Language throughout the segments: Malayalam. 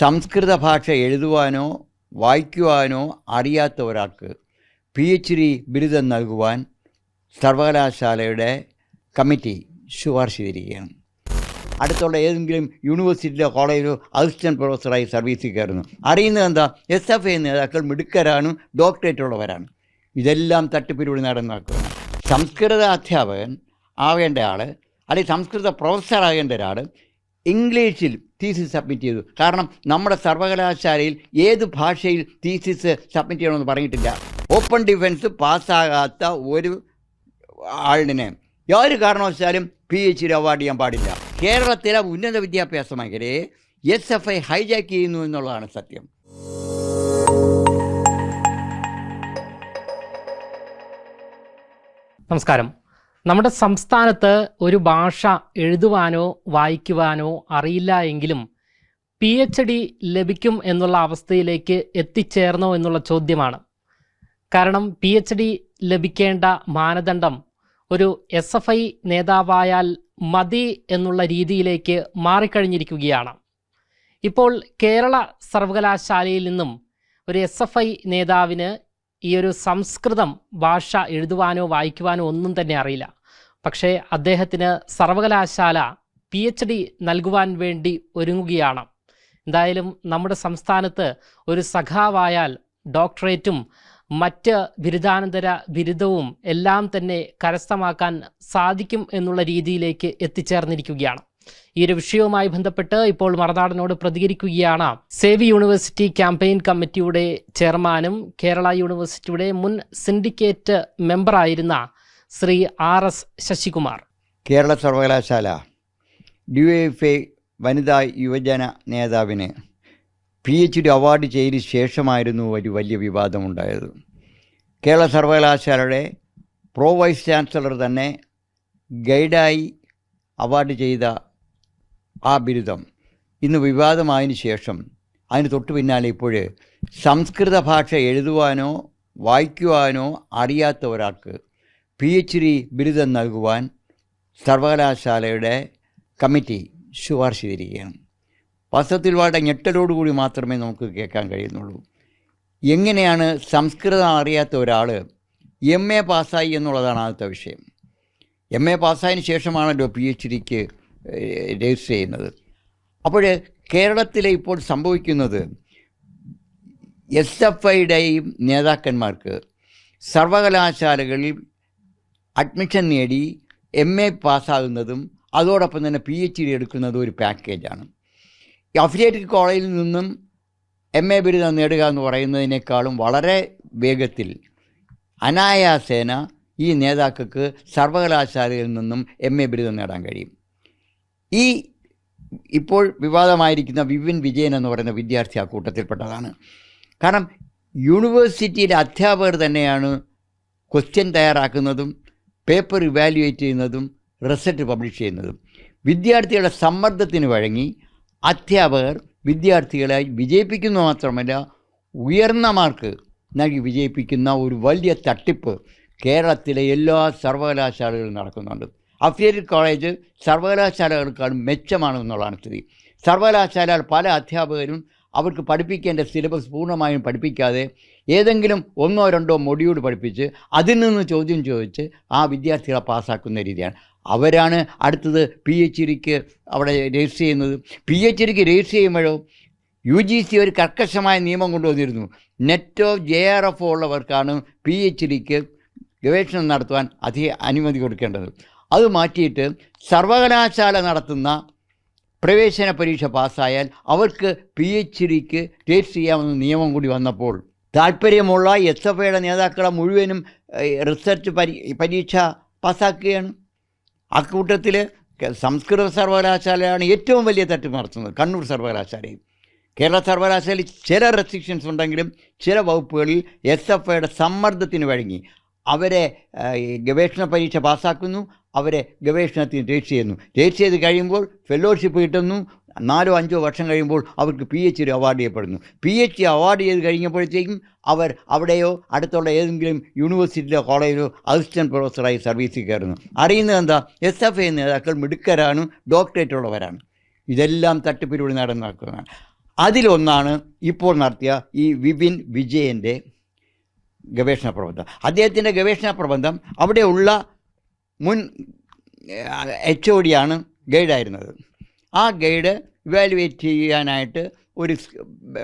സംസ്കൃത ഭാഷ എഴുതുവാനോ വായിക്കുവാനോ അറിയാത്ത ഒരാൾക്ക് പി എച്ച് ഡി ബിരുദം നൽകുവാൻ സർവകലാശാലയുടെ കമ്മിറ്റി ശുപാർശ ചെയ്തിരിക്കുകയാണ് അടുത്തുള്ള ഏതെങ്കിലും യൂണിവേഴ്സിറ്റിയിലോ കോളേജിലോ അസിസ്റ്റന്റ് പ്രൊഫസറായി സർവീസിൽ കയറുന്നു. അറിയുന്നത് എന്താ? എസ് എഫ് ഐ നേതാക്കൾ മിടുക്കരാണ് ഡോക്ടറേറ്റ് ഉള്ളവരാണ് ഇതെല്ലാം തട്ടിപ്പിലൂടെ നടന്നാക്കുന്നു. സംസ്കൃത അധ്യാപകൻ ആവേണ്ട ആൾ അല്ലെങ്കിൽ സംസ്കൃത പ്രൊഫസറാകേണ്ട ഒരാൾ ഇംഗ്ലീഷിൽ തീസിസ് സബ്മിറ്റ് ചെയ്തു. കാരണം നമ്മുടെ സർവകലാശാലയിൽ ഏത് ഭാഷയിൽ തീസിസ് സബ്മിറ്റ് ചെയ്യണമെന്ന് പറഞ്ഞിട്ടില്ല. ഓപ്പൺ ഡിഫൻസ് പാസ്സാകാത്ത ഒരു ആളിനെ. യാതൊരു കാരണവശാലും പി എച്ച് ഡി അവാർഡ് ചെയ്യാൻ പാടില്ല. കേരളത്തിലെ ഉന്നത വിദ്യാഭ്യാസ മേഖലയെ എസ് എഫ് ഐ ഹൈജാക്ക് ചെയ്യുന്നു എന്നുള്ളതാണ് സത്യം. നമസ്കാരം. നമ്മുടെ സംസ്ഥാനത്ത് ഒരു ഭാഷ എഴുതുവാനോ വായിക്കുവാനോ അറിയില്ല എങ്കിലും പി എച്ച് ഡി ലഭിക്കും എന്നുള്ള അവസ്ഥയിലേക്ക് എത്തിച്ചേർന്നോ എന്നുള്ള ചോദ്യമാണ്. കാരണം പി എച്ച് ഡി ലഭിക്കേണ്ട മാനദണ്ഡം ഒരു എസ് എഫ് ഐ നേതാവായാൽ മതി എന്നുള്ള രീതിയിലേക്ക് മാറിക്കഴിഞ്ഞിരിക്കുകയാണ്. ഇപ്പോൾ കേരള സർവകലാശാലയിൽ നിന്നും ഒരു എസ് എഫ് ഐ നേതാവിന് ഈ ഒരു സംസ്കൃതം ഭാഷ എഴുതുവാനോ വായിക്കുവാനോ ഒന്നും തന്നെ അറിയില്ല. പക്ഷേ അദ്ദേഹത്തിന് സർവകലാശാല പി എച്ച് ഡി നൽകുവാൻ വേണ്ടി ഒരുങ്ങുകയാണ്. എന്തായാലും നമ്മുടെ സംസ്ഥാനത്ത് ഒരു സഖാവായാൽ ഡോക്ടറേറ്റും മറ്റ് ബിരുദാനന്തര ബിരുദവും എല്ലാം തന്നെ കരസ്ഥമാക്കാൻ സാധിക്കും എന്നുള്ള രീതിയിലേക്ക് എത്തിച്ചേർന്നിരിക്കുകയാണ്. ഈ ഒരു വിഷയവുമായി ബന്ധപ്പെട്ട് ഇപ്പോൾ മറുനാടനോട് പ്രതികരിക്കുകയാണ്. സേവി യൂണിവേഴ്സിറ്റി ക്യാമ്പയിൻ കമ്മിറ്റിയുടെ ചെയർമാനും കേരള യൂണിവേഴ്സിറ്റിയുടെ മുൻ സിൻഡിക്കേറ്റ് മെമ്പറായിരുന്ന ശ്രീ ആർ എസ് ശശികുമാർ. കേരള സർവകലാശാല ഡി എഫ് എ വനിതാ യുവജന നേതാവിന് പി എച്ച് ഡി അവാർഡ് ചെയ്ത ശേഷമായിരുന്നു ഒരു വലിയ വിവാദമുണ്ടായത്. കേരള സർവകലാശാലയുടെ പ്രോ വൈസ് ചാൻസലർ തന്നെ ഗൈഡായി അവാർഡ് ചെയ്ത ആ ബിരുദം ഇന്ന് വിവാദമായതിനു ശേഷം അതിന് തൊട്ടു പിന്നാലെ ഇപ്പോൾ സംസ്കൃത ഭാഷ എഴുതുവാനോ വായിക്കുവാനോ അറിയാത്ത ഒരാൾക്ക് പി എച്ച് ഡി ബിരുദം നൽകുവാൻ സർവകലാശാലയുടെ കമ്മിറ്റി ശുപാർശ ചെയ്തിരിക്കുകയാണ്. വാസ്തവത്തിൽ വളരെ ഞെട്ടലോടുകൂടി മാത്രമേ നമുക്ക് കേൾക്കാൻ കഴിയുന്നുള്ളൂ. എങ്ങനെയാണ് സംസ്കൃതം അറിയാത്ത ഒരാൾ എം എ പാസ്സായി എന്നുള്ളതാണ് ആദ്യത്തെ വിഷയം. എം എ പാസ്സായതിനു ശേഷമാണല്ലോ പി എച്ച് ഡിക്ക് രജിസ്റ്റർ ചെയ്യുന്നത്. അപ്പോൾ കേരളത്തിലെ ഇപ്പോൾ സംഭവിക്കുന്നത് എസ് എഫ് ഐയുടെയും നേതാക്കന്മാർക്ക് സർവകലാശാലകളിൽ അഡ്മിഷൻ നേടി എം എ പാസ്സാകുന്നതും അതോടൊപ്പം തന്നെ പി എച്ച് ഡി എടുക്കുന്നതും ഒരു പാക്കേജാണ്. അഫിലിയേറ്റ് കോളേജിൽ നിന്നും എം എ ബിരുദം നേടുക എന്ന് പറയുന്നതിനേക്കാളും വളരെ വേഗത്തിൽ അനായാസേന ഈ നേതാക്കൾക്ക് സർവകലാശാലയിൽ നിന്നും എം എ ബിരുദം നേടാൻ കഴിയും. ഈ ഇപ്പോൾ വിവാദമായിരിക്കുന്ന വിപിൻ വിജയൻ എന്ന് പറയുന്ന വിദ്യാർത്ഥി ആ കൂട്ടത്തിൽപ്പെട്ടതാണ്. കാരണം യൂണിവേഴ്സിറ്റിയിലെ അധ്യാപകർ തന്നെയാണ് ക്വസ്റ്റ്യൻ തയ്യാറാക്കുന്നതും പേപ്പർ ഇവാലുവേറ്റ് ചെയ്യുന്നതും റിസൾട്ട് പബ്ലിഷ് ചെയ്യുന്നതും. വിദ്യാർത്ഥികളുടെ സമ്മർദ്ദത്തിന് വഴങ്ങി അധ്യാപകർ വിദ്യാർത്ഥികളെ വിജയിപ്പിക്കുന്നു മാത്രമല്ല ഉയർന്ന മാർക്ക് നൽകി വിജയിപ്പിക്കുന്ന ഒരു വലിയ തട്ടിപ്പ് കേരളത്തിലെ എല്ലാ സർവകലാശാലകളിലും നടക്കുന്നുണ്ട്. അഫിലിയേറ്റഡ് കോളേജ് സർവകലാശാലകൾക്കാണ് മെച്ചമാണെന്നുള്ളതാണ് സ്ഥിതി. സർവകലാശാല പല അധ്യാപകരും അവർക്ക് പഠിപ്പിക്കേണ്ട സിലബസ് പൂർണമായും പഠിപ്പിക്കാതെ ഏതെങ്കിലും ഒന്നോ രണ്ടോ മൊഡ്യൂൾ പഠിപ്പിച്ച് അതിൽ നിന്ന് ചോദ്യം ചോദിച്ച് ആ വിദ്യാർത്ഥികളെ പാസ്സാക്കുന്ന രീതിയാണ്. അവരാണ് അടുത്തത് പി എച്ച് ഡിക്ക് അവിടെ രജിസ്റ്റർ ചെയ്യുന്നത്. പി എച്ച് ഡിക്ക് രജിസ്റ്റർ ചെയ്യുമ്പോഴോ യു ജി സി ഒരു കർക്കശമായ നിയമം കൊണ്ടുവന്നിരുന്നു. നെറ്റോ ജെ ആർ എഫ് ഉള്ളവർക്കാണ് പി എച്ച് ഡിക്ക് ഗവേഷണം നടത്തുവാൻ അധിക അനുമതി കൊടുക്കേണ്ടത്. അത് മാറ്റിയിട്ട് സർവകലാശാല നടത്തുന്ന പ്രവേശന പരീക്ഷ പാസ്സായാൽ അവർക്ക് പി എച്ച് ഡിക്ക് രജിസ്റ്റർ ചെയ്യാമെന്ന നിയമം കൂടി വന്നപ്പോൾ താല്പര്യമുള്ള എസ് എഫ് ഐയുടെ നേതാക്കളെ മുഴുവനും റിസർച്ച് പരീ പരീക്ഷ പാസ്സാക്കുകയാണ്. അക്കൂട്ടത്തിൽ സംസ്കൃത സർവകലാശാലയാണ് ഏറ്റവും വലിയ തട്ടിപ്പ് നടത്തുന്നത് കണ്ണൂർ സർവകലാശാലയും കേരള സർവകലാശാലയിൽ ചില റെസ്ട്രിക്ഷൻസ് ഉണ്ടെങ്കിലും ചില വകുപ്പുകളിൽ എസ് എഫ് ഐയുടെ സമ്മർദ്ദത്തിന് വഴങ്ങി. അവരെ ഗവേഷണ പരീക്ഷ പാസ്സാക്കുന്നു. അവരെ ഗവേഷണത്തിന് രജിസ്റ്റർ ചെയ്യുന്നു. രജിസ്റ്റർ ചെയ്ത് കഴിയുമ്പോൾ ഫെലോഷിപ്പ് കിട്ടുന്നു. നാലോ അഞ്ചോ വർഷം കഴിയുമ്പോൾ അവർക്ക് പി എച്ച് ഡി അവാർഡ് ചെയ്യപ്പെടുന്നു. പി എച്ച് ഡി അവാർഡ് ചെയ്ത് കഴിഞ്ഞപ്പോഴത്തേക്കും അവർ അവിടെയോ അടുത്തുള്ള ഏതെങ്കിലും യൂണിവേഴ്സിറ്റിയിലോ കോളേജിലോ അസിസ്റ്റന്റ് പ്രൊഫസറായി സർവീസിൽ കയറുന്നു. അറിയുന്നത് എന്താ? എസ് എഫ് ഐ നേതാക്കൾ മിടുക്കരാണ് ഡോക്ടറേറ്റ് ഉള്ളവരാണ്. ഇതെല്ലാം തട്ടിപ്പിലൂടെ നടന്നാക്കുന്നതാണ്. അതിലൊന്നാണ് ഇപ്പോൾ നടത്തിയ ഈ വിപിൻ വിജയന്റെ ഗവേഷണ പ്രബന്ധം. അദ്ദേഹത്തിന്റെ ഗവേഷണ പ്രബന്ധം അവിടെയുള്ള മുൻ എച്ച് ഒ ഡിയാണ് ഗൈഡായിരുന്നത്. ആ ഗൈഡ് ഇവാലുവേറ്റ് ചെയ്യാനായിട്ട് ഒരു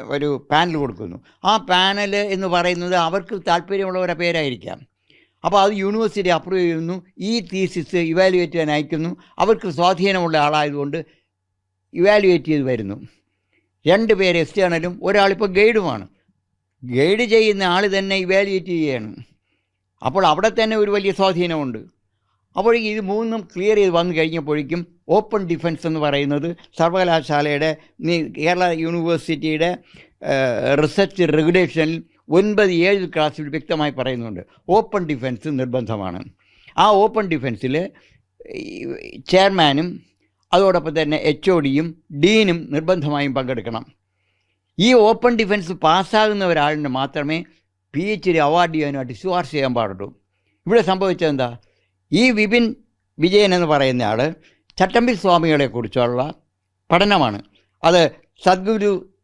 ഒരു പാനൽ കൊടുക്കുന്നു. ആ പാനൽ എന്ന് പറയുന്നത് അവർക്ക് താല്പര്യമുള്ളവരുടെ പേരായിരിക്കാം. അപ്പോൾ അത് യൂണിവേഴ്സിറ്റി അപ്രൂവ് ചെയ്യുന്നു. ഈ തീസിസ് ഇവാലുവേറ്റ് ചെയ്യാൻ അയക്കുന്നു. അവർക്ക് സ്വാധീനമുള്ള ആളായതുകൊണ്ട് ഇവാലുവേറ്റ് ചെയ്ത് വരുന്നു. രണ്ട് പേര് എക്സ്റ്റേണലും ഒരാളിപ്പോൾ ഗൈഡുമാണ്. ഗൈഡ് ചെയ്യുന്ന ആൾ തന്നെ ഇവാലുവേറ്റ് ചെയ്യുകയാണ്. അപ്പോൾ അവിടെ തന്നെ ഒരു വലിയ സ്വാധീനമുണ്ട്. അപ്പോഴേക്കും ഇത് മൂന്നും ക്ലിയർ ചെയ്ത് വന്നു കഴിഞ്ഞപ്പോഴേക്കും ഓപ്പൺ ഡിഫൻസ് എന്ന് പറയുന്നത് സർവകലാശാലയുടെ കേരള യൂണിവേഴ്സിറ്റിയുടെ റിസർച്ച് റെഗുലേഷനിൽ ഒൻപത് ഏഴ് ക്ലാസ്സിൽ വ്യക്തമായി പറയുന്നുണ്ട്. ഓപ്പൺ ഡിഫൻസ് നിർബന്ധമാണ്. ആ ഓപ്പൺ ഡിഫൻസിൽ ചെയർമാനും അതോടൊപ്പം തന്നെ എച്ച് ഒ ഡിയും ഡീനും നിർബന്ധമായും പങ്കെടുക്കണം. ഈ ഓപ്പൺ ഡിഫൻസ് പാസ്സാകുന്ന ഒരാളിന് മാത്രമേ പി എച്ച് ഡി അവാർഡ് ചെയ്യാനായിട്ട് ശുപാർശ ചെയ്യാൻ പാടുള്ളൂ. ഇവിടെ സംഭവിച്ചത് എന്താ? ഈ വിപിൻ വിജയൻ എന്ന് പറയുന്ന ആൾ ചട്ടമ്പി സ്വാമികളെക്കുറിച്ചുള്ള പഠനമാണ്. അത് സദ്ഗുരു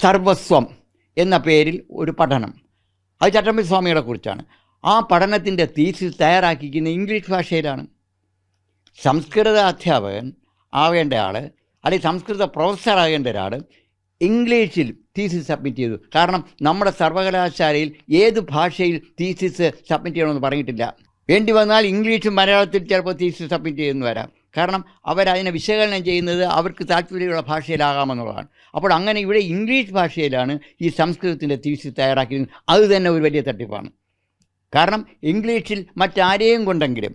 സർവസ്വം എന്ന പേരിൽ ഒരു പഠനം. അത് ചട്ടമ്പി സ്വാമികളെ കുറിച്ചാണ്. ആ പഠനത്തിന്റെ തീസിസ് തയ്യാറാക്കിക്കുന്ന ഇംഗ്ലീഷ് ഭാഷയിലാണ്. സംസ്കൃത അധ്യാപകൻ ആവേണ്ട ആൾ അല്ലെങ്കിൽ സംസ്കൃത പ്രൊഫസർ ആകേണ്ട ഒരാൾ ഇംഗ്ലീഷിൽ തീസിസ് സബ്മിറ്റ് ചെയ്തു. കാരണം നമ്മുടെ സർവകലാശാലയിൽ ഏത് ഭാഷയിൽ തീസിസ് സബ്മിറ്റ് ചെയ്യണമെന്ന് പറഞ്ഞിട്ടില്ല. വേണ്ടി വന്നാൽ ഇംഗ്ലീഷും മലയാളത്തിൽ ചിലപ്പോൾ തീസ് സബ്മിറ്റ് ചെയ്യുന്നു വരാം. കാരണം അവരതിനെ വിശകലനം ചെയ്യുന്നത് അവർക്ക് താല്പര്യമുള്ള ഭാഷയിലാകാമെന്നുള്ളതാണ്. അപ്പോൾ അങ്ങനെ ഇവിടെ ഇംഗ്ലീഷ് ഭാഷയിലാണ് ഈ സംസ്കൃതത്തിന്റെ തീസ് തയ്യാറാക്കിയത് അത് തന്നെ ഒരു വലിയ തട്ടിപ്പാണ്. കാരണം ഇംഗ്ലീഷിൽ മറ്റാരെയും കൊണ്ടെങ്കിലും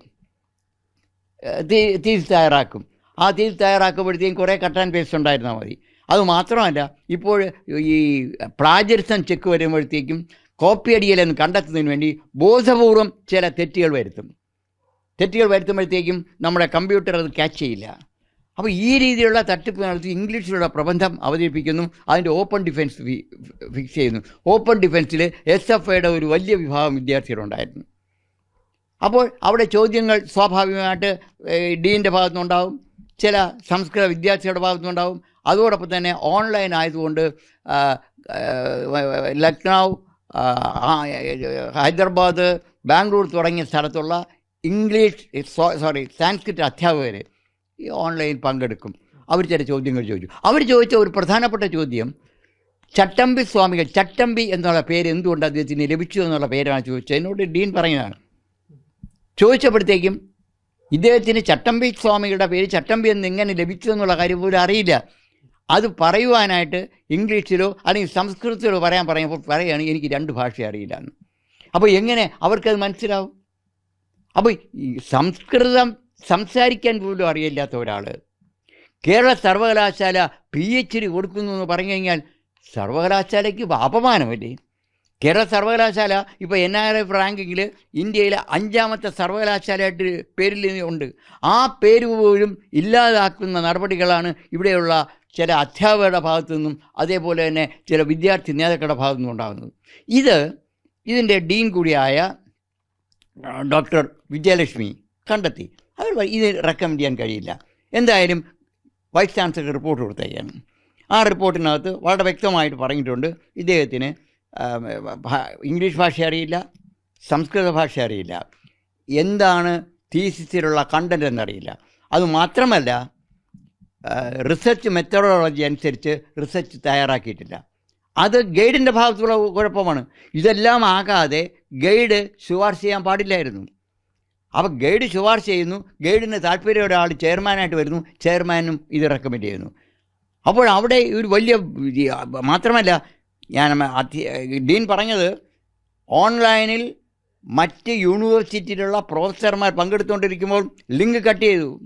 തീസ് തയ്യാറാക്കും. ആ തീസ് തയ്യാറാക്കുമ്പോഴത്തേക്കും കുറേ കട്ട് ആൻഡ് പേസ്റ്റ് ഉണ്ടായിരുന്നാൽ മതി. അത് മാത്രമല്ല ഇപ്പോൾ ഈ പ്ലാജരിസം ചെക്ക് വരുമ്പോഴത്തേക്കും കോപ്പി അടിയലെന്ന് കണ്ടെത്തുന്നതിന് വേണ്ടി ബോധപൂർവം ചില തെറ്റുകൾ വരുത്തും. തെറ്റുകൾ വരുത്തുമ്പോഴത്തേക്കും നമ്മുടെ കമ്പ്യൂട്ടർ അത് ക്യാച്ച് ചെയ്യില്ല. അപ്പോൾ ഈ രീതിയിലുള്ള തട്ടിപ്പ് നടത്തി ഇംഗ്ലീഷിലുള്ള പ്രബന്ധം അവതരിപ്പിക്കുന്നു. അതിന്റെ ഓപ്പൺ ഡിഫൻസ് ഫിക്സ് ചെയ്യുന്നു. ഓപ്പൺ ഡിഫൻസിൽ എസ് എഫ് ഐയുടെ ഒരു വലിയ വിഭാഗം വിദ്യാർത്ഥികളുണ്ടായിരുന്നു. അപ്പോൾ അവിടെ ചോദ്യങ്ങൾ സ്വാഭാവികമായിട്ട് ഡീന്റെ ഭാഗത്തുനിന്നുണ്ടാവും. ചില സംസ്കൃത വിദ്യാർത്ഥികളുടെ ഭാഗത്തുനിന്നുണ്ടാവും. അതോടൊപ്പം തന്നെ ഓൺലൈൻ ആയതുകൊണ്ട് ലക്നൗ ഹൈദരാബാദ് ബാംഗ്ലൂർ തുടങ്ങിയ സ്ഥലത്തുള്ള ഇംഗ്ലീഷ് സോറി സാൻസ്ക്രിറ്റ് അധ്യാപകർ ഈ ഓൺലൈനിൽ പങ്കെടുക്കും. അവർ ചില ചോദ്യങ്ങൾ ചോദിച്ചു. അവർ ചോദിച്ച ഒരു പ്രധാനപ്പെട്ട ചോദ്യം ചട്ടമ്പി സ്വാമികൾ ചട്ടമ്പി എന്നുള്ള പേര് എന്തുകൊണ്ട് അദ്ദേഹത്തിന് ലഭിച്ചു എന്നുള്ള പേരാണ് ചോദിച്ചത്. എന്നോട് ഡീൻ പറയുന്നതാണ്. ചോദിച്ചപ്പോഴത്തേക്കും ഇദ്ദേഹത്തിന് ചട്ടമ്പി സ്വാമികളുടെ പേര് ചട്ടമ്പി എന്ന് എങ്ങനെ ലഭിച്ചു എന്നുള്ള കാര്യം പോലും അറിയില്ല. അത് പറയുവാനായിട്ട് ഇംഗ്ലീഷിലോ അല്ലെങ്കിൽ സംസ്കൃതത്തിലോ പറയാൻ പറയുമ്പോൾ പറയുകയാണ് എനിക്ക് രണ്ട് ഭാഷ അറിയില്ല എന്ന്. അപ്പോൾ എങ്ങനെ അവർക്കത് മനസ്സിലാവും? അപ്പോൾ ഈ സംസ്കൃതം സംസാരിക്കാൻ പോലും അറിയില്ലാത്ത ഒരാൾ. കേരള സർവകലാശാല പി എച്ച് ഡി കൊടുക്കുന്നു എന്ന് പറഞ്ഞു കഴിഞ്ഞാൽ സർവകലാശാലയ്ക്ക് അപമാനമല്ലേ? കേരള സർവകലാശാല ഇപ്പോൾ എൻ ആർ എഫ് റാങ്കിങ്ങിൽ ഇന്ത്യയിലെ അഞ്ചാമത്തെ സർവകലാശാലയായിട്ട് പേരിൽ ഉണ്ട്. ആ പേര് പോലും ഇല്ലാതാക്കുന്ന നടപടികളാണ് ഇവിടെയുള്ള ചില അധ്യാപകരുടെ ഭാഗത്തു നിന്നും അതേപോലെ തന്നെ ചില വിദ്യാർത്ഥി നേതാക്കളുടെ ഭാഗത്തു നിന്നും ഉണ്ടാകുന്നത്. ഇത് ഇതിന്റെ ഡീൻ കൂടിയായ ഡോക്ടർ വിജയലക്ഷ്മി കണ്ടെത്തി. അവർ ഇത് റെക്കമെൻഡ് ചെയ്യാൻ കഴിയില്ല. എന്തായാലും വൈസ് ചാൻസലർ റിപ്പോർട്ട് കൊടുത്തേക്കാണ് ആ റിപ്പോർട്ടിനകത്ത് വളരെ വ്യക്തമായിട്ട് പറഞ്ഞിട്ടുണ്ട് ഇദ്ദേഹത്തിന് ഇംഗ്ലീഷ് ഭാഷ അറിയില്ല സംസ്കൃത ഭാഷ അറിയില്ല. എന്താണ് തീസിസിലുള്ള കണ്ടന്റ് എന്നറിയില്ല. അതുമാത്രമല്ല റിസർച്ച് മെത്തഡോളജി അനുസരിച്ച് റിസർച്ച് തയ്യാറാക്കിയിട്ടില്ല. അത് ഗൈഡിന്റെ ഭാഗത്തുള്ള കുഴപ്പമാണ്. ഇതെല്ലാം ആകാതെ ഗൈഡ് ശുപാർശ ചെയ്യാൻ പാടില്ലായിരുന്നു. അപ്പോൾ ഗൈഡ് ശുപാർശ ചെയ്യുന്നു ഗൈഡിന് താല്പര്യം ഒരാൾ ചെയർമാനായിട്ട് വരുന്നു ചെയർമാനും ഇത് റെക്കമെൻഡ് ചെയ്യുന്നു. അപ്പോൾ അവിടെ ഒരു വലിയ മാത്രമല്ല ഞാൻ ഡീൻ പറഞ്ഞത് ഓൺലൈനിൽ മറ്റ് യൂണിവേഴ്സിറ്റിയിലുള്ള പ്രൊഫസർമാർ പങ്കെടുത്തുകൊണ്ടിരിക്കുമ്പോൾ ലിങ്ക് കട്ട് ചെയ്തു.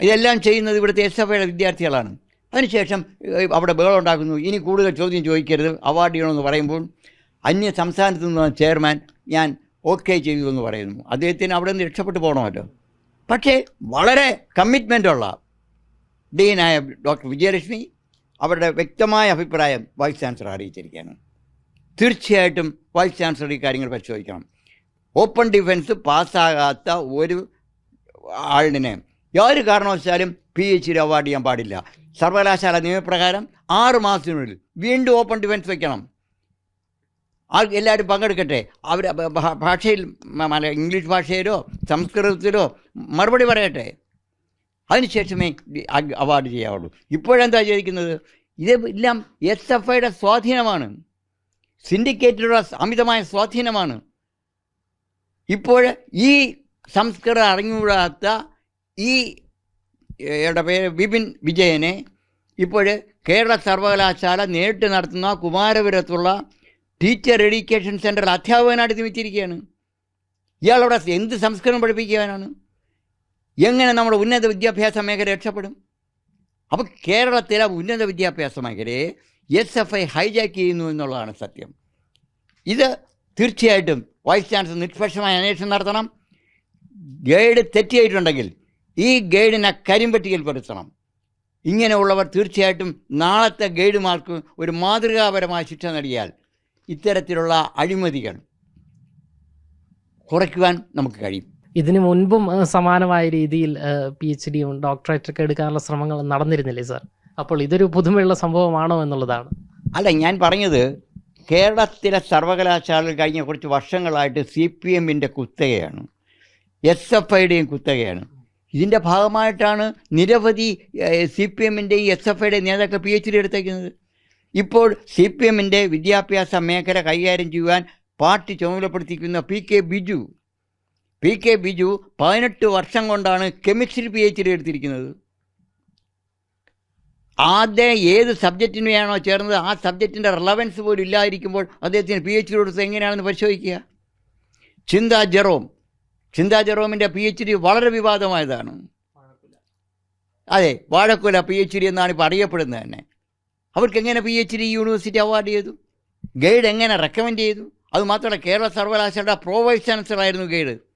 ഇതെല്ലാം ചെയ്യുന്നത് ഇവിടുത്തെ എസ് എഫ് ഐയുടെ വിദ്യാർത്ഥികളാണ്. അതിനുശേഷം അവിടെ ബഹളം ഉണ്ടാക്കുന്നു. ഇനി കൂടുതൽ ചോദ്യം ചോദിക്കരുത്. അവാർഡ് ചെയ്യണമെന്ന് പറയുമ്പോൾ അന്യ സംസ്ഥാനത്ത് നിന്ന് ചെയർമാൻ ഞാൻ ഓക്കെ ചെയ്തു എന്ന് പറയുന്നു. അദ്ദേഹത്തിന് അവിടെ നിന്ന് രക്ഷപ്പെട്ടു പോകണമല്ലോ. പക്ഷേ വളരെ കമ്മിറ്റ്മെന്റുള്ള ഡീനായ ഡോക്ടർ വിജയലക്ഷ്മി അവരുടെ വ്യക്തമായ അഭിപ്രായം വൈസ് ചാൻസലർ അറിയിച്ചിരിക്കുകയാണ്. തീർച്ചയായിട്ടും വൈസ് ചാൻസലർ ഈ കാര്യങ്ങൾ പരിശോധിക്കണം. ഓപ്പൺ ഡിഫൻസ് പാസ്സാകാത്ത ഒരു ആളിനെ യാതൊരു കാരണവശാലും പി എച്ച് ഡി അവാർഡ് ചെയ്യാൻ പാടില്ല. സർവകലാശാല നിയമപ്രകാരം ആറ് മാസത്തിനുള്ളിൽ വീണ്ടും ഓപ്പൺ ഡിഫൻസ് വയ്ക്കണം ആൾ എല്ലാവരും പങ്കെടുക്കട്ടെ. അവർ ഭാഷയിൽ ഇംഗ്ലീഷ് ഭാഷയിലോ സംസ്കൃതത്തിലോ മറുപടി പറയട്ടെ. അതിനുശേഷമേ അവാർഡ് ചെയ്യാവുള്ളൂ. ഇപ്പോഴെന്താ ചെയ്തിരിക്കുന്നത് ഇത് എല്ലാം എസ് എഫ് ഐയുടെ സ്വാധീനമാണ്. സിൻഡിക്കേറ്റിലുള്ള അമിതമായ സ്വാധീനമാണ്. ഇപ്പോൾ ഈ സംസ്കൃതം അറിഞ്ഞുകൂടാത്ത ഈ പേര് വിപിൻ വിജയനെ ഇപ്പോൾ കേരള സർവകലാശാല നേരിട്ട് നടത്തുന്ന കുമാരപുരത്തുള്ള ടീച്ചർ എഡ്യൂക്കേഷൻ സെന്ററിൽ അധ്യാപകനായിട്ട് നിയമിച്ചിരിക്കുകയാണ്. ഇയാളവിടെ എന്ത് സംസ്കൃതം പഠിപ്പിക്കാനാണ് എങ്ങനെ നമ്മുടെ ഉന്നത വിദ്യാഭ്യാസ മേഖല രക്ഷപ്പെടും? അപ്പോൾ കേരളത്തിലെ ഉന്നത വിദ്യാഭ്യാസ മേഖലയെ എസ് എഫ് ഐ ഹൈജാക്ക് ചെയ്യുന്നു എന്നുള്ളതാണ് സത്യം. ഇത് തീർച്ചയായിട്ടും വൈസ് ചാൻസലർ നിഷ്പക്ഷമായ അന്വേഷണം നടത്തണം. ഗൈഡ് തെറ്റിയിട്ടുണ്ടെങ്കിൽ ഈ ഗൈഡിനെ കരിമ്പട്ടികയിൽപ്പെടുത്തണം ഇങ്ങനെയുള്ളവർ തീർച്ചയായിട്ടും നാളത്തെ ഗൈഡുമാർക്ക് ഒരു മാതൃകാപരമായ ശിക്ഷ നൽകിയാൽ ഇത്തരത്തിലുള്ള അഴിമതികൾ കുറയ്ക്കുവാൻ നമുക്ക് കഴിയും. ഇതിനു മുൻപും സമാനമായ രീതിയിൽ പി എച്ച് ഡിയും ഡോക്ടറേറ്റ് ഒക്കെ എടുക്കാനുള്ള ശ്രമങ്ങൾ നടന്നിരുന്നില്ലേ സാർ അപ്പോൾ ഇതൊരു പുതുമയുള്ള സംഭവമാണോ എന്നുള്ളതാണ്. അല്ല ഞാൻ പറഞ്ഞത് കേരളത്തിലെ സർവകലാശാലകൾ കഴിഞ്ഞ കുറച്ച് വർഷങ്ങളായിട്ട് സി പി എമ്മിന്റെ കുത്തകയാണ്. S F ഐയുടെയും കുത്തകയാണ്. ഇതിന്റെ ഭാഗമായിട്ടാണ് നിരവധി സി പി എമ്മിന്റെയും എസ് എഫ് ഐയുടെയും നേതാക്കൾ പി എച്ച് ഡി എടുത്തേക്കുന്നത്. ഇപ്പോൾ സി പി എമ്മിന്റെ വിദ്യാഭ്യാസ മേഖല കൈകാര്യം ചെയ്യുവാൻ party ചുമതലപ്പെടുത്തിക്കുന്ന P K Biju P K Biju പതിനെട്ട് വർഷം കൊണ്ടാണ് കെമിസ്ട്രി പി എച്ച് ഡി എടുത്തിരിക്കുന്നത്. ആദ്യം ഏത് സബ്ജക്റ്റിനെയാണോ ചേർന്നത് ആ സബ്ജക്റ്റിന്റെ റിലവൻസ് പോലും ഇല്ലാതിരിക്കുമ്പോൾ അദ്ദേഹത്തിന് പി എച്ച് ഡി കൊടുത്ത് എങ്ങനെയാണെന്ന് പരിശോധിക്കുക. ചിന്താ ജെറോം. ചിന്താ ജെറോമിന്റെ പി എച്ച് ഡി വളരെ വിവാദമായതാണ്. അതെ വാഴക്കുല പി എച്ച് ഡി എന്നാണ് ഇപ്പോൾ അറിയപ്പെടുന്നത് തന്നെ. അവർക്ക് എങ്ങനെ P H D university award ചെയ്തു? ഗൈഡ് എങ്ങനെ റെക്കമെൻഡ് ചെയ്തു? അതുമാത്രമല്ല കേരള സർവകലാശാലയുടെ പ്രൊവൈസ് ചാൻസലറായിരുന്നു ഗൈഡ്.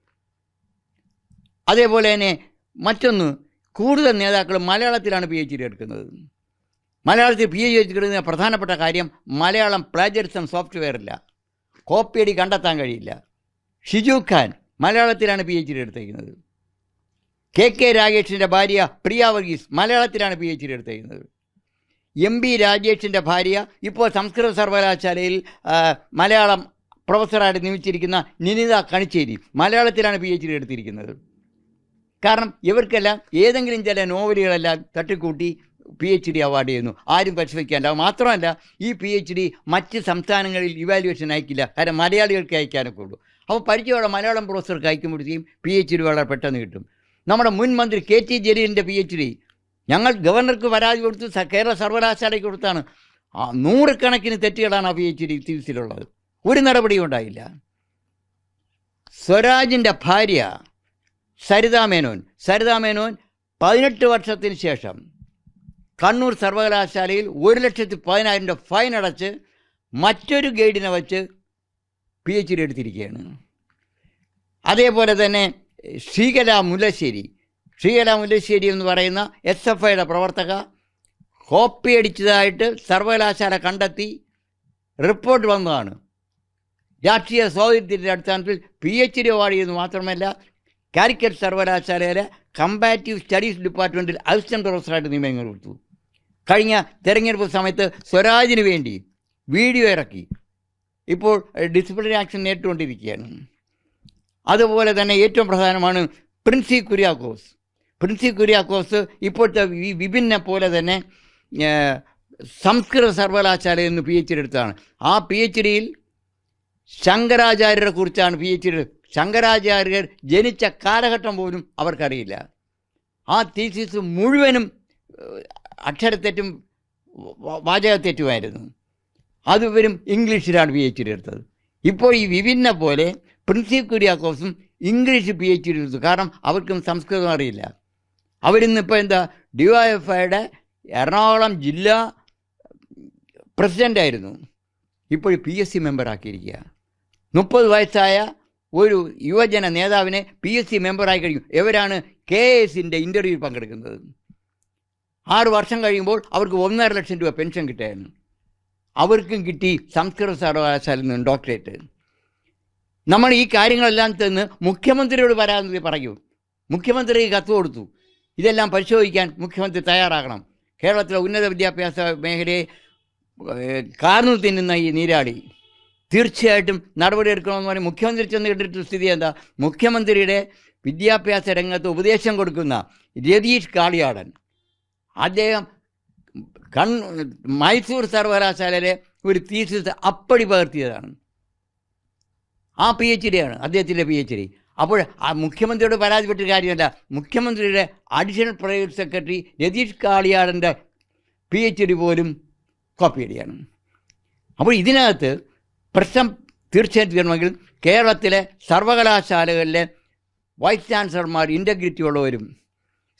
അതേപോലെ തന്നെ മറ്റൊന്ന് കൂടുതൽ നേതാക്കൾ മലയാളത്തിലാണ് പി എച്ച് ഡി എടുക്കുന്നത്. മലയാളത്തിൽ പി എച്ച് ഡി എടുക്കുന്ന പ്രധാനപ്പെട്ട കാര്യം മലയാളം പ്ലാജറിസം സോഫ്റ്റ്വെയറില്ല കോപ്പിയടി കണ്ടെത്താൻ കഴിയില്ല. ഷിജു ഖാൻ മലയാളത്തിലാണ് പി എച്ച് ഡി എടുത്തേക്കുന്നത് കെ കെ രാഗേഷിന്റെ ഭാര്യ പ്രിയ വർഗീസ് മലയാളത്തിലാണ് പി എച്ച് ഡി എടുത്തേക്കുന്നത് എം ബി രാജേഷിന്റെ ഭാര്യ ഇപ്പോൾ സംസ്കൃത സർവകലാശാലയിൽ മലയാളം പ്രൊഫസറായിട്ട് നിയമിച്ചിരിക്കുന്ന നിനിത കണിച്ചേരി മലയാളത്തിലാണ് പി എച്ച് ഡി എടുത്തിരിക്കുന്നത്. കാരണം ഇവർക്കെല്ലാം ഏതെങ്കിലും ചില നോവലുകളെല്ലാം തട്ടിക്കൂട്ടി പി എച്ച് ഡി അവാർഡ് ചെയ്യുന്നു. ആരും പരിശോധിക്കാനില്ല മാത്രമല്ല ഈ പി എച്ച് ഡി മറ്റ് സംസ്ഥാനങ്ങളിൽ ഇവാലുവേഷൻ അയക്കില്ല. കാരണം മലയാളികൾക്ക് അയക്കാനൊക്കെ ഉള്ളൂ. അപ്പോൾ പരിചയമുള്ള മലയാളം പ്രൊഫസർക്ക് അയക്കുമ്പോഴത്തേക്കും പി എച്ച് ഡി വളരെ പെട്ടെന്ന് കിട്ടും. നമ്മുടെ മുൻ മന്ത്രി കെ ടി ജലീലിന്റെ പി എച്ച് ഡി ഞങ്ങൾ ഗവർണർക്ക് പരാതി കൊടുത്ത് കേരള സർവകലാശാലയ്ക്ക് കൊടുത്താണ്. നൂറുകണക്കിന് തെറ്റുകളാണ് ആ പി എച്ച് ഡി ചികിത്സയിലുള്ളത്. ഒരു നടപടിയും ഉണ്ടായില്ല. സ്വരാജിന്റെ ഭാര്യ സരിതാ മേനോൻ. സരിതാ മേനോൻ പതിനെട്ട് വർഷത്തിന് ശേഷം കണ്ണൂർ സർവകലാശാലയിൽ ഒരു ലക്ഷത്തി പതിനായിരം രൂപ ഫൈൻ അടച്ച് മറ്റൊരു ഗൈഡിനെ വച്ച് പി എച്ച് ഡി എടുത്തിരിക്കുകയാണ്. അതേപോലെ തന്നെ ശ്രീകല മുല്ലശ്ശേരി. ശ്രീകല മുല്ലശ്ശേരി എന്ന് പറയുന്ന എസ് എഫ് ഐയുടെ പ്രവർത്തക കോപ്പി അടിച്ചതായിട്ട് സർവകലാശാല കണ്ടെത്തി റിപ്പോർട്ട് വന്നതാണ്. രാഷ്ട്രീയ സ്വാതന്ത്ര്യത്തിന്റെ അടിസ്ഥാനത്തിൽ പി എച്ച് ഡി അവാർഡ് ചെയ്യുന്നു മാത്രമല്ല കാലിക്കറ്റ് സർവകലാശാലയിലെ കമ്പാറ്റീവ് സ്റ്റഡീസ് ഡിപ്പാർട്ട്മെന്റിൽ അസിസ്റ്റന്റ് പ്രൊഫസറായിട്ട് നിയമനങ്ങൾ കൊടുത്തു. കഴിഞ്ഞ തെരഞ്ഞെടുപ്പ് സമയത്ത് സ്വരാജിന് വേണ്ടി വീഡിയോ ഇറക്കി. ഇപ്പോൾ ഡിസിപ്ലിനറി ആക്ഷൻ നേരിട്ടുകൊണ്ടിരിക്കുകയാണ്. അതുപോലെ തന്നെ ഏറ്റവും പ്രധാനമാണ് പ്രിൻസി കുര്യാക്കോസ്. പ്രിൻസി കുര്യാക്കോസ് ഇപ്പോഴത്തെ വിഭിന്നെ പോലെ തന്നെ സംസ്കൃത സർവകലാശാലയിൽ നിന്ന് പി എച്ച് ഡി എടുത്തതാണ്. ആ പി എച്ച് ഡിയിൽ ശങ്കരാചാര്യരെ കുറിച്ചാണ് പി എച്ച് ഡി ശങ്കരാചാര്യർ ജനിച്ച കാലഘട്ടം പോലും അവർക്കറിയില്ല. ആ തീസിസ് മുഴുവനും അക്ഷരത്തെറ്റും വാചകത്തെറ്റുമായിരുന്നു. അത് ഇവരും ഇംഗ്ലീഷിലാണ് പി എച്ച് ഡി എടുത്തത്. ഇപ്പോൾ ഈ വിഭിന്ന പോലെ പ്രിൻസിപ്പ് കുര്യാക്കോസും ഇംഗ്ലീഷ് പി എച്ച് ഡി എടുത്തു. കാരണം അവർക്കും സംസ്കൃതം അറിയില്ല. അവരിന്നിപ്പോൾ എന്താ ഡി വൈ എഫ് ഐയുടെ എറണാകുളം ജില്ലാ പ്രസിഡന്റായിരുന്നു ഇപ്പോൾ പി എസ് സി മെമ്പറാക്കിയിരിക്കുക മുപ്പത് വയസ്സായ ഒരു യുവജന നേതാവിനെ പി എസ് സി മെമ്പറായി കഴിയും. ഇവരാണ് കെ എസിന്റെ ഇന്റർവ്യൂവിൽ പങ്കെടുക്കുന്നത്. ആറ് വർഷം കഴിയുമ്പോൾ അവർക്ക് ഒന്നര ലക്ഷം രൂപ പെൻഷൻ കിട്ടായിരുന്നു അവർക്കും കിട്ടി സംസ്കൃത സർവകലാശാലയിൽ നിന്ന് ഡോക്ടറേറ്റ് നമ്മൾ ഈ കാര്യങ്ങളെല്ലാം തന്ന് മുഖ്യമന്ത്രിയോട് പരാതി പറയൂ. മുഖ്യമന്ത്രി കത്ത് കൊടുത്തു. ഇതെല്ലാം പരിശോധിക്കാൻ മുഖ്യമന്ത്രി തയ്യാറാകണം. കേരളത്തിലെ ഉന്നത വിദ്യാഭ്യാസ മേഖലയെ കാർന്നു തിന്നുന്ന ഈ നീരാളി. തീർച്ചയായിട്ടും നടപടിയെടുക്കണമെന്ന് പറഞ്ഞ് മുഖ്യമന്ത്രി ചെന്ന് കേട്ടിട്ട് സ്ഥിതി എന്താ? മുഖ്യമന്ത്രിയുടെ വിദ്യാഭ്യാസ രംഗത്ത് ഉപദേശം കൊടുക്കുന്ന രതീഷ് കാളിയാടൻ. അദ്ദേഹം കൺ മൈസൂർ സർവകലാശാലയിലെ ഒരു തീസിസ് അപ്പടി പകർത്തിയതാണ്. ആ പി എച്ച് ഡി ആണ് അദ്ദേഹത്തിന്റെ പി എച്ച് ഡി. അപ്പോൾ ആ മുഖ്യമന്ത്രിയോട് പരാതിപ്പെട്ട കാര്യമല്ല മുഖ്യമന്ത്രിയുടെ അഡീഷണൽ പ്രൈവറ്റ് സെക്രട്ടറി രതീഷ് കാളിയാടന്റെ പി എച്ച് ഡി പോലും കോപ്പി അടിയാണ്. അപ്പോൾ ഇതിനകത്ത് പ്രശ്നം തീർച്ചയായിട്ടും കേരളത്തിലെ സർവകലാശാലകളിലെ വൈസ് ചാൻസലർമാർ ഇന്റഗ്രിറ്റി ഉള്ളവരും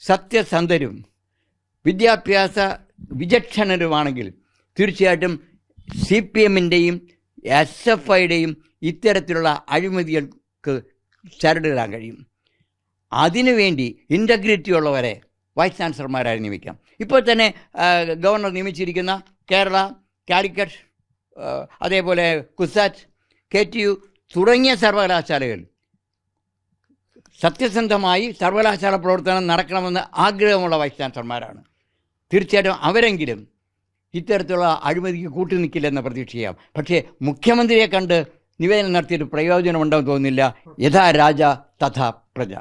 സത്യസന്ധരും വിദ്യാഭ്യാസ വിചക്ഷണരുമാണെങ്കിൽ തീർച്ചയായിട്ടും സി പി എമ്മിന്റെയും എസ് എഫ് ഐയുടെയും ഇത്തരത്തിലുള്ള അഴിമതികൾക്ക് ചരടിടാൻ കഴിയും. അതിനുവേണ്ടി ഇന്റഗ്രിറ്റി ഉള്ളവരെ വൈസ് ചാൻസലർമാരായി നിയമിക്കാം. ഇപ്പോൾ തന്നെ ഗവർണർ നിയമിച്ചിരിക്കുന്ന കേരള കാലിക്കറ്റ് അതേപോലെ കുസാറ്റ് കെ ടി യു തുടങ്ങിയ സർവകലാശാലകൾ. സത്യസന്ധമായി സർവകലാശാല പ്രവർത്തനം നടക്കണമെന്ന് ആഗ്രഹമുള്ള വൈസ് ചാൻസലർമാരാണ്. തീർച്ചയായിട്ടും അവരെങ്കിലും ഇത്തരത്തിലുള്ള അഴിമതിക്ക് കൂട്ടി നിൽക്കില്ലെന്ന് പ്രതീക്ഷിക്കാം പക്ഷേ മുഖ്യമന്ത്രിയെ കണ്ട് നിവേദനം നടത്തിയിട്ട് പ്രയോജനമുണ്ടെന്ന് തോന്നുന്നില്ല. യഥാ രാജ തഥാ പ്രജ.